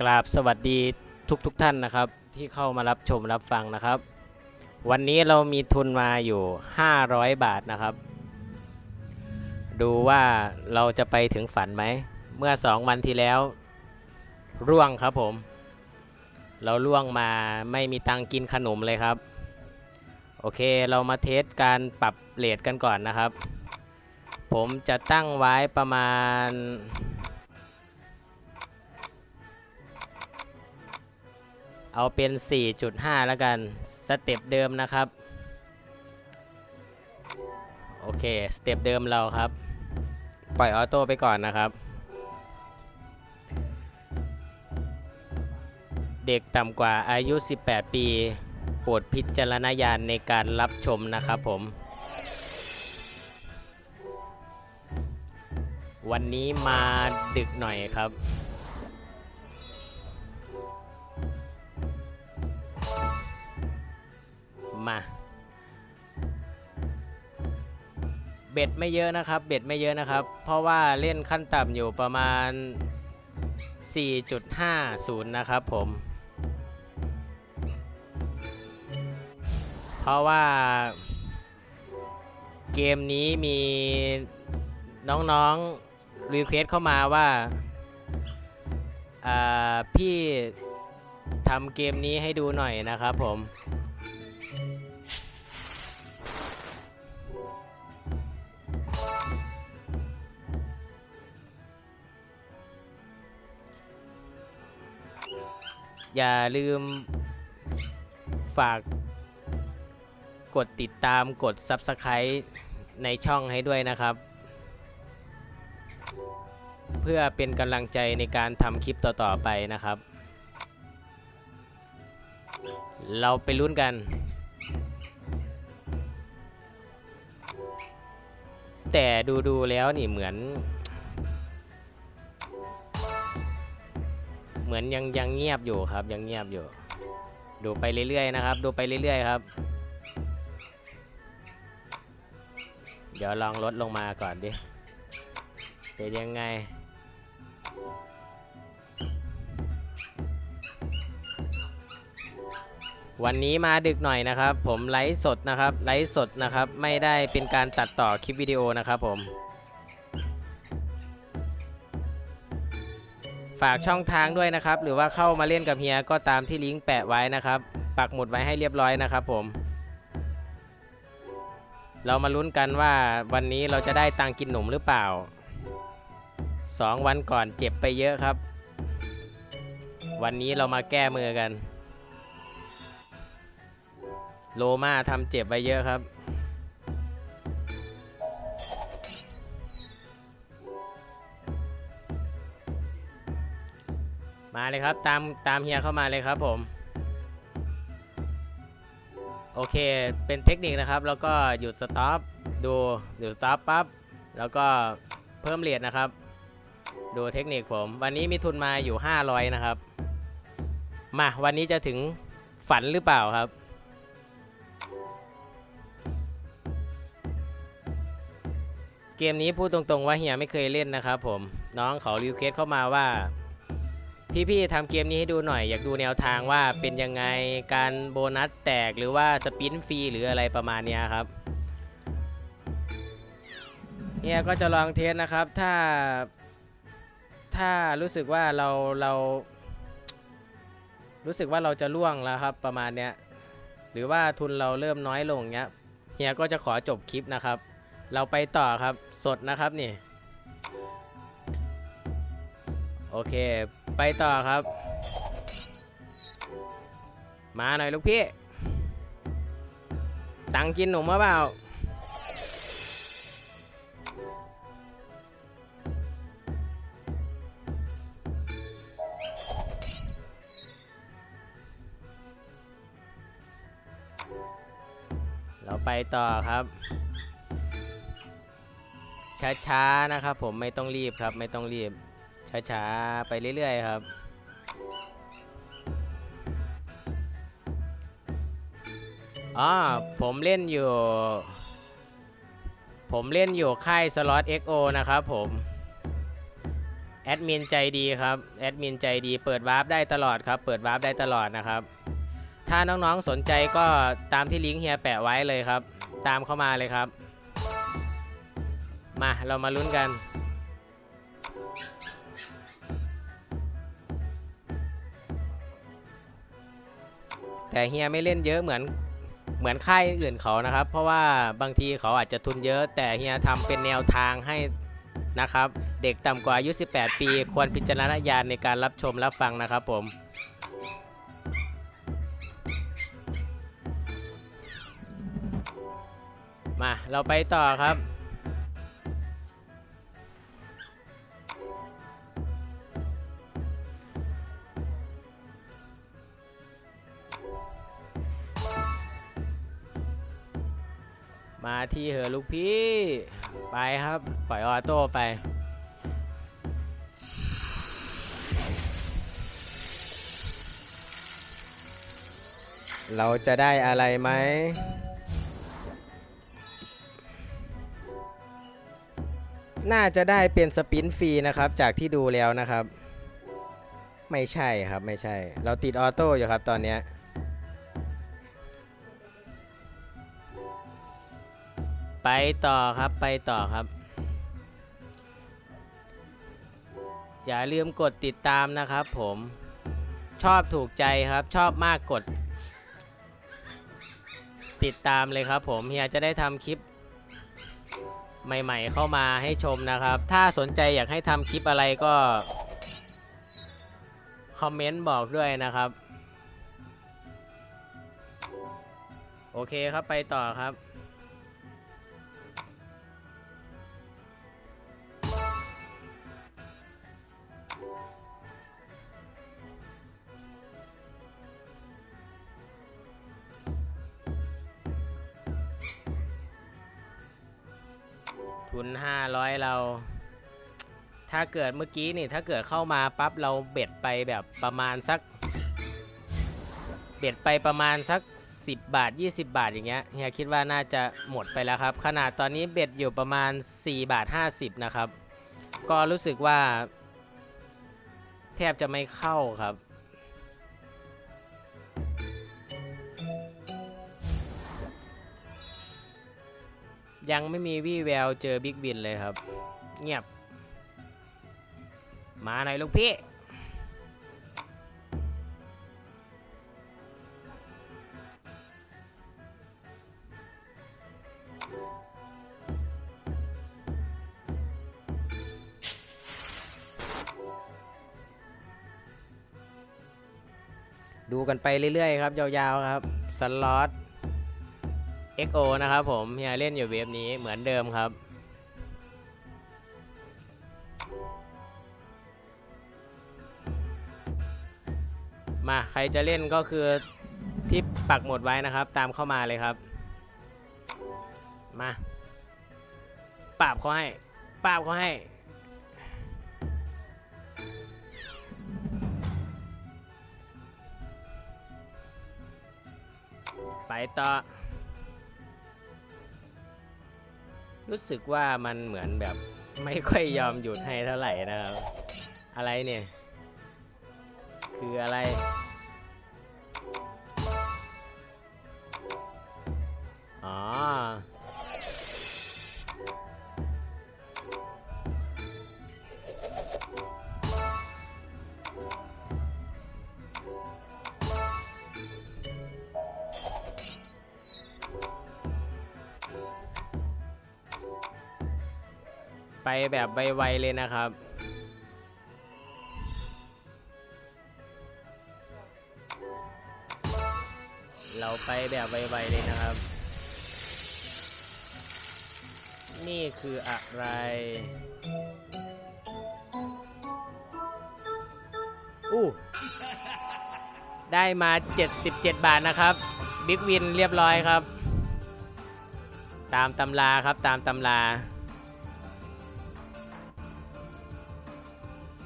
กราบสวัสดีทุกทุกๆท่านนะครับ ที่เข้ามารับชมรับฟังนะครับ วันนี้เรามีทุนมาอยู่ 500 บาทนะครับ ดูว่าเราจะไปถึงฝันไหม เมื่อ 2 วันที่แล้ว ร่วงครับผม เราล่วงมาไม่มีตังกินขนมเลยครับ โอเคเรามาเทสการปรับเลทกันก่อนนะครับ ผมจะตั้งไว้ประมาณ เอาเป็น 4.5 แล้วกัน สเต็ปเดิมนะครับ โอเค สเต็ปเดิมเราครับ ปล่อยออโต้ไปก่อนนะครับ เด็กต่ำกว่าอายุ 18 ปีโปรดพิจารณญาณในการรับชมนะครับผม วันนี้มาดึกหน่อยครับ มา เบ็ดไม่เยอะนะครับ เบ็ดไม่เยอะนะครับ เพราะว่าเล่นขั้นต่ำอยู่ประมาณ 4.50 นะครับผม เพราะว่าเกมนี้มีน้องๆ รีเควสเข้ามาว่าอ่าพี่ทำเกมนี้ให้ดูหน่อยนะครับผม อย่าลืมฝากกดติดตามกด Subscribe ในช่องให้ด้วยนะครับ เพื่อเป็นกำลังใจในการทำคลิปต่อ ๆ ไปนะครับ เราไปลุ้นกัน แต่ดู ๆ แล้วนี่เหมือน เหมือนยังยังเงียบอยู่ครับ ยังเงียบอยู่ ดูไปเรื่อยๆนะครับ ดูไปเรื่อยๆครับ เดี๋ยวลองลดลงมาก่อนดิเป็นยังไงวันนี้มาดึกหน่อยนะครับ ผมไลฟ์สดนะครับไลฟ์สดนะครับ ไม่ได้เป็นการตัดต่อคลิปวิดีโอนะครับผม ฝากช่องทางด้วยนะครับ หรือว่าเข้ามาเล่นกับเฮียก็ตามที่ลิงก์แปะไว้นะครับ ปักหมุดไว้ให้เรียบร้อยนะครับผม เรามาลุ้นกันว่าวันนี้เราจะได้ตังค์กินหนุ่มหรือเปล่า 2 วันก่อนเจ็บไปเยอะครับ วันนี้เรามาแก้มือกัน โลมาทำเจ็บไปเยอะครับ เลยครับ ตามตามเฮียเข้ามาเลยครับผม โอเค เป็นเทคนิคนะครับ แล้วก็หยุดสต็อป ดูหยุดสต็อปปั๊บ แล้วก็เพิ่มเหรียญนะครับ ดูเทคนิคผม วันนี้มีทุนมาอยู่ 500 นะครับ มาวันนี้จะถึงฝันหรือเปล่าครับเกมนี้พูดตรงๆว่าเฮียไม่เคยเล่นนะครับผมน้องเขารีเควสเข้ามาว่า พี่ๆทำเกมนี้ให้ดูหน่อย อยากดูแนวทางว่าเป็นยังไงการโบนัสแตกหรือว่าสปินฟรีหรืออะไรประมาณนี้ครับเฮียก็จะลองเทสนะครับถ้าถ้ารู้สึกว่าเราเรารู้สึกว่าเราจะล่วงแล้วครับประมาณเนี้ยหรือว่าทุนเราเริ่มน้อยลงเนี้ยเฮียก็จะขอจบคลิปนะครับ เราไปต่อครับสดนะครับนี่โอเค ไปต่อครับ มาหน่อยลูกพี่ ตังกินหนุ่มมาเปล่า เราไปต่อครับ ช้าๆนะครับผมไม่ต้องรีบครับไม่ต้องรีบ ช้าๆ ไปเรื่อยๆ ครับ อ๋อ ผมเล่นอยู่ ผมเล่นอยู่ค่ายสล็อต XO นะครับผม แอดมินใจดีครับ แอดมินใจดี เปิดวาร์ปได้ตลอดครับ เปิดวาร์ปได้ตลอดนะครับ ถ้าน้องๆ สนใจก็ตามที่ลิงก์เฮียแปะไว้เลยครับ ตามเข้ามาเลยครับ มา เรามาลุ้นกัน แต่เฮียไม่เล่นเยอะเหมือนเหมือนค่ายอื่นเขานะครับ เพราะว่าบางทีเขาอาจจะทุนเยอะ แต่เฮียทำเป็นแนวทางให้นะครับ เด็กต่ำกว่าอายุ 18 ปี ควรพิจารณญาณในการรับชมรับฟังนะครับผมมาเราไปต่อครับ ทีเหอะลูกพี่ ไปครับ ปล่อยออโต้ไป เราจะได้อะไรไหมน่าจะได้เป็นสปินฟรีนะครับ จากที่ดูแล้วนะครับ ไม่ใช่ครับไม่ใช่ เราติดออโต้อยู่ครับตอนเนี้ย ไปต่อครับไปต่อครับ อย่าลืมกดติดตามนะครับผมชอบถูกใจครับชอบมากกด ติดตามเลยครับผมเฮียจะได้ทำคลิป ใหม่ ๆ เข้ามาให้ชมนะครับ ถ้าสนใจอยากให้ทำคลิปอะไรก็ คอมเมนต์บอกด้วยนะครับ โอเคครับไปต่อครับ เกิดเมื่อกี้นี่ถ้าเกิดเข้ามาปั๊บเราเบ็ดไปแบบประมาณสัก เบ็ดไปประมาณสัก 10 บาท 20 บาทอย่างเงี้ยเฮียคิดว่าน่าจะหมดไปแล้วครับ ขนาดตอนนี้เบ็ดอยู่ประมาณ 4 บาท 50 นะครับ ก็รู้สึกว่า แทบจะไม่เข้าครับยังไม่มีวี่แววเจอบิ๊กบินเลยครับ เงียบ มาหน่อยลูกพี่ ดูกันไปเรื่อยๆครับ ยาวๆครับ สล็อต XO นะครับผมเฮียเล่นอยู่เว็บนี้เหมือนเดิมครับ มาใครจะเล่นก็คือที่ปักหมดไว้นะครับ ตามเข้ามาเลยครับ มาปราบเขาให้ปราบเขาให้ไปต่อ รู้สึกว่ามันเหมือนแบบไม่ค่อยยอมหยุดให้เท่าไหร่นะครับ อะไรเนี่ย คืออะไร ไปแบบไวๆเลยนะครับ เราไปแบบไวๆเลยนะครับ นี่คืออะไรอู้ได้มา 77 บาทนะครับ บิ๊กวินเรียบร้อยครับ ตามตำราครับตามตำรา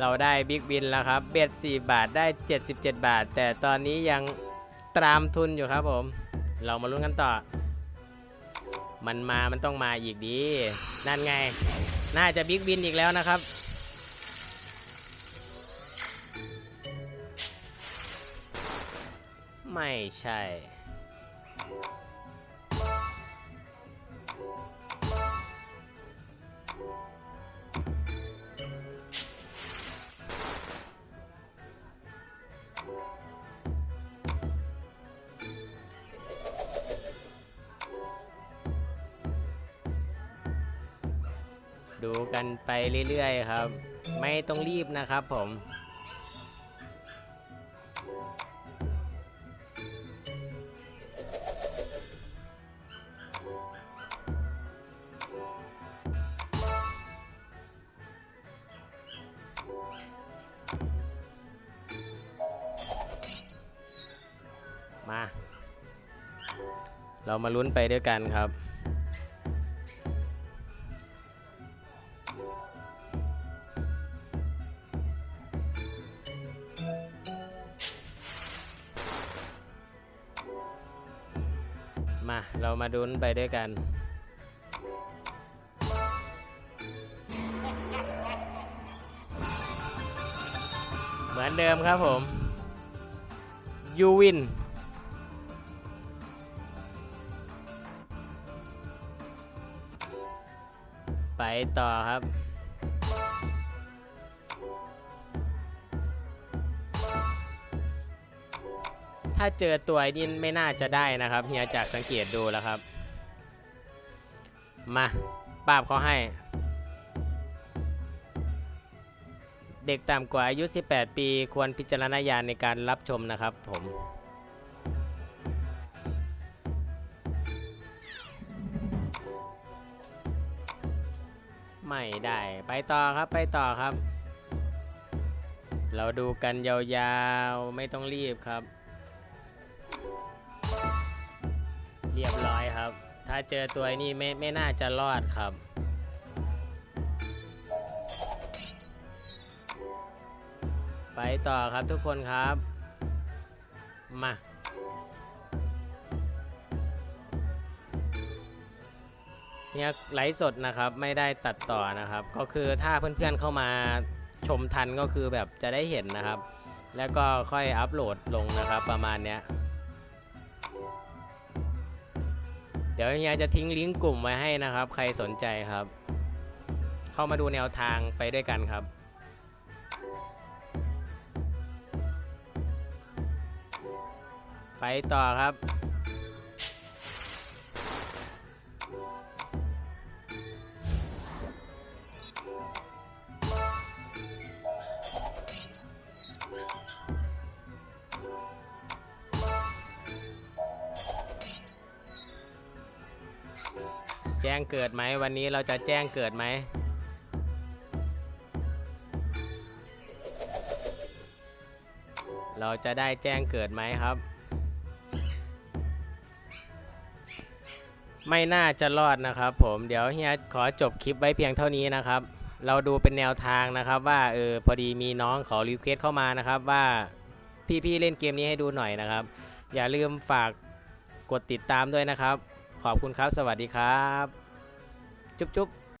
เราได้บิ๊กบินแล้วครับ เบ็ด4บาทได้ 77 บาท แต่ตอนนี้ยังตรามทุนอยู่ครับผม เรามาลุ้นกันต่อ มันมามันต้องมาอีกดี นั่นไง น่าจะบิ๊กบินอีกแล้วนะครับ ไม่ใช่ ดูกันไปเรื่อยๆครับ ไม่ต้องรีบนะครับผมมา เรามาลุ้นไปด้วยกันครับ เรามาดุนไปด้วยกัน เหมือนเดิมครับผมยูวินไปต่อครับ ถ้าเจอตัวนี่ไม่น่าจะได้นะครับเฮียจากสังเกตดูแล้วครับ มาปราบเขาให้ เด็กต่ำกว่าอายุ 18 ปี ควรพิจารณาญาณในการรับชมนะครับผมไม่ได้ไปต่อครับไปต่อครับ เราดูกันยาวๆ ไม่ต้องรีบครับ เรียบร้อยครับ ถ้าเจอตัวนี้ไม่ไม่น่าจะรอดครับ ไปต่อครับทุกคนครับ มาเนี่ยไลฟ์สดนะครับไม่ได้ตัดต่อนะครับ ก็คือถ้าเพื่อนๆเข้ามาชมทันก็คือแบบจะได้เห็นนะครับ แล้วก็ค่อยอัปโหลดลงนะครับประมาณเนี้ย เดี๋ยวเฮียจะทิ้งลิงก์กลุ่มไว้ให้นะครับ ใครสนใจครับ เข้ามาดูแนวทางไปด้วยกันครับ ไปต่อครับ งเกิดไหมวันนี้เราจะแจ้งเกิดไหมเราจะได้แจ้งเกิดไหมครับ ไม่น่าจะรอดนะครับ ผมเดี๋ยวเฮียขอจบคลิปไว้เพียงเท่านี้นะครับ เราดูเป็นแนวทางนะครับ ว่าเออพอดีมีน้องขารีเควสเข้ามานะครับ ว่าพี่ๆเล่นเกมนี้ให้ดูหน่อยนะครับ อย่าลืมฝากกดติดตามด้วยนะครับ ขอบคุณครับ สวัสดีครับ จุ๊บจุ๊บ